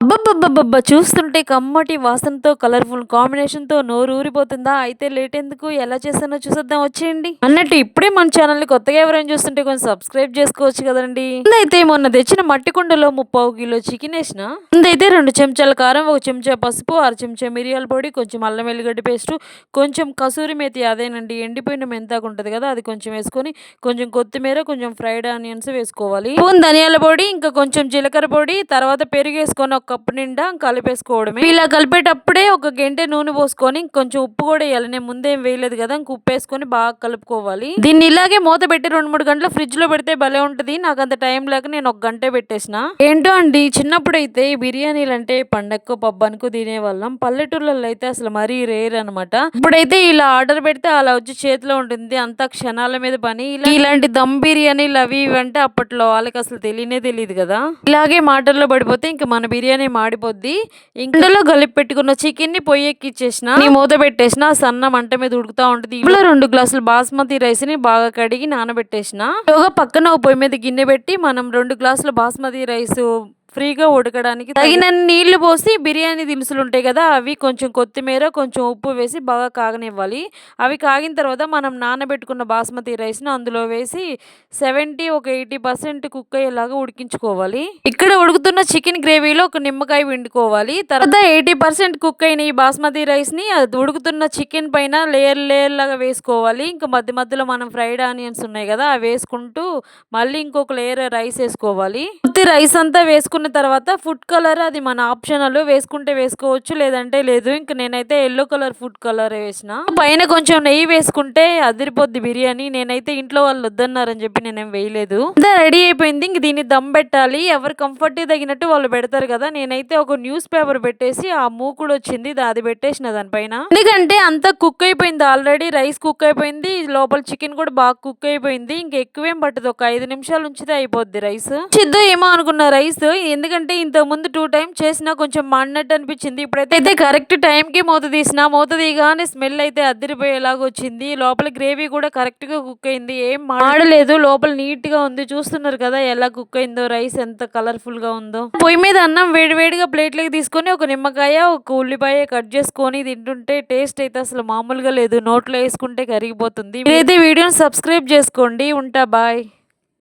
అబ్బబ్బబ్బబ్బ చూస్తుంటే కమ్మటి వాసనతో, కలర్‌ఫుల్ కాంబినేషన్‌తో నోరు ఊరిపోతుందా? అయితే లేట్ ఎందుకు? ఎలా చేశానో చూసేద్దాం వచ్చేయండి. అన్నట్టు ఇప్పుడే మన ఛానల్‌ని కొత్తగా ఎవరైనా చూస్తుంటే కొంచెం సబ్స్క్రైబ్ చేసుకోవచ్చు కదండీ! అయితే మొన్న తెచ్చిన మట్టి కుండలో ముప్పావు కిలో చికెన్ వేసిన ముందైతే రెండు చెంచాల కారం, ఒక చెంచా పసుపు, అర చెంచా మిరియాల పొడి, కొంచెం అల్లం వెల్లిగడ్డ పేస్టు, కొంచెం కసూరి మేతి అదేనండి ఎండిపోయిన మెంతాకు ఉంటుంది కదా! అది కొంచెం వేసుకొని, కొంచెం కొత్తిమీర, కొంచెం ఫ్రైడ్ ఆనియన్స్ వేసుకోవాలి. స్పూన్ ధనియాల పొడి, ఇంకా కొంచెం జీలకర్ర పొడి, తర్వాత పెరుగేసుకొని ఒక కప్పు నిండా కలిపేసుకోవడమే. ఇలా కలిపేటప్పుడే ఒక గెంటె నూనె పోసుకొని కొంచెం ఉప్పు కూడా వేయాలి. నేను ముందేం వేయలేదు కదా! ఇంక ఉప్పు వేసుకొని బాగా కలుపుకోవాలి. దీన్ని ఇలాగే మూత పెట్టి 2, 3 గంటలు ఫ్రిడ్జ్లో పెడితే భలే ఉంటది. నాకు అంత టైం లేక నేను ఒక గంటే పెట్టేసిన. ఏంటో అండి చిన్నప్పుడైతే బిర్యానీలు అంటే పండక్కో పబ్బానికో తినేవాళ్ళం. పల్లెటూర్లలో అయితే అసలు మరీ రేర్ అనమాట. ఇప్పుడైతే ఇలా ఆర్డర్ పెడితే అలా వచ్చి చేతిలో ఉంటుంది. అంతా క్షణాల మీద పని. ఇలా ఇలాంటి దమ్ బిర్యానీలు అవి ఇవి అంటే అప్పట్లో వాళ్ళకి అసలు తెలియనే తెలియదు కదా! ఇలాగే మాటల్లో పడిపోతే ఇంక మన బిర్యానీ మాడిపోద్ది. ఇంట్లో కలిపి పెట్టుకున్న చికెన్ని పొయ్యి ఎక్కిచ్చేసిన. నీ మూత పెట్టేసిన సన్న మంట మీద ఉడుకుతా ఉంటుంది ఇంట్లో రెండు గ్లాసులు బాస్మతి రైస్ని బాగా కడిగి నానబెట్టేసిన. ఈలోగా పక్కన ఒక పొయ్యి మీద గిన్నె పెట్టి మనం రెండు గ్లాసుల బాస్మతి రైస్ ఫ్రీగా ఉడకడానికి తగినన్ని నీళ్ళు పోసి బిర్యానీ దినుసులు ఉంటాయి కదా! అవి కొంచెం కొత్తిమీర, కొంచెం ఉప్పు వేసి బాగా కాగనివ్వాలి. అవి కాగిన తర్వాత మనం నానబెట్టుకున్న బాస్మతి రైస్‌ని అందులో వేసి 70 ఒక 80% కుక్ అయ్యేలాగా ఉడికించుకోవాలి. ఇక్కడ ఉడుకుతున్న చికెన్ గ్రేవీలో ఒక నిమ్మకాయ పిండుకోవాలి. తర్వాత 80% కుక్ అయిన ఈ బాస్మతి రైస్‌ని అది ఉడుకుతున్న చికెన్ పైన లేయర్ లేయర్ లాగా వేసుకోవాలి. ఇంకా మధ్య మధ్యలో మనం ఫ్రైడ్ ఆనియన్స్ ఉన్నాయి కదా! అవి వేసుకుంటూ మళ్ళీ ఇంకొక లేయర్ రైస్ వేసుకోవాలి. రైస్ అంతా వేసుకున్న తర్వాత ఫుడ్ కలర్ అది మన ఆప్షనల్ వేసుకుంటే వేసుకోవచ్చు. లేదంటే లేదు. ఇంక నేనైతే ఎల్లో కలర్ ఫుడ్ కలర్ వేసిన. పైన కొంచెం నెయ్యి వేసుకుంటే అదిరిపోద్ది బిర్యానీ. నేనైతే ఇంట్లో వాళ్ళు వద్దన్నారని చెప్పి నేనేం వేయలేదు. అంతా రెడీ అయిపోయింది. ఇంక దీన్ని దమ్ పెట్టాలి. ఎవరు కంఫర్ట్ తగినట్టు వాళ్ళు పెడతారు కదా! నేనైతే ఒక న్యూస్ పేపర్ పెట్టేసి ఆ మూకుడు వచ్చింది. అది పెట్టేసిన దానిపైన. ఎందుకంటే అంత కుక్ అయిపోయింది ఆల్రెడీ. రైస్ కుక్ అయిపోయింది. లోపల చికెన్ కూడా బాగా కుక్ అయిపోయింది. ఇంక ఎక్కువేం పట్టదు. ఒక ఐదు నిమిషాలు ఉంచితే అయిపోద్ది రైస్. చిద్దు ఏమో అనుకున్న రైస్ ఎందుకంటే ఇంతకుముందు టూ టైం చేసినా కొంచెం మాడినట్టు అనిపించింది. ఇప్పుడైతే కరెక్ట్ టైంకి మూత తీసిన. మూత తీయగానే స్మెల్ అయితే అద్దరిపోయేలాగా వచ్చింది. లోపల గ్రేవీ కూడా కరెక్ట్‌గా కుక్ అయింది. ఏం మాడలేదు. లోపల నీట్‌గా ఉంది. చూస్తున్నారు కదా ఎలా కుక్ అయిందో రైస్ ఎంత కలర్‌ఫుల్‌గా ఉందో. పొయ్యి మీద అన్నం వేడివేడిగా ప్లేట్‌లోకి తీసుకొని ఒక నిమ్మకాయ, ఒక ఉల్లిపాయ కట్ చేసుకొని తింటుంటే టేస్ట్ అయితే అసలు మామూలుగా లేదు. నోట్లో వేసుకుంటే కరిగిపోతుంది. మీరైతే వీడియోని సబ్స్క్రైబ్ చేసుకోండి. ఉంటా బాయ్.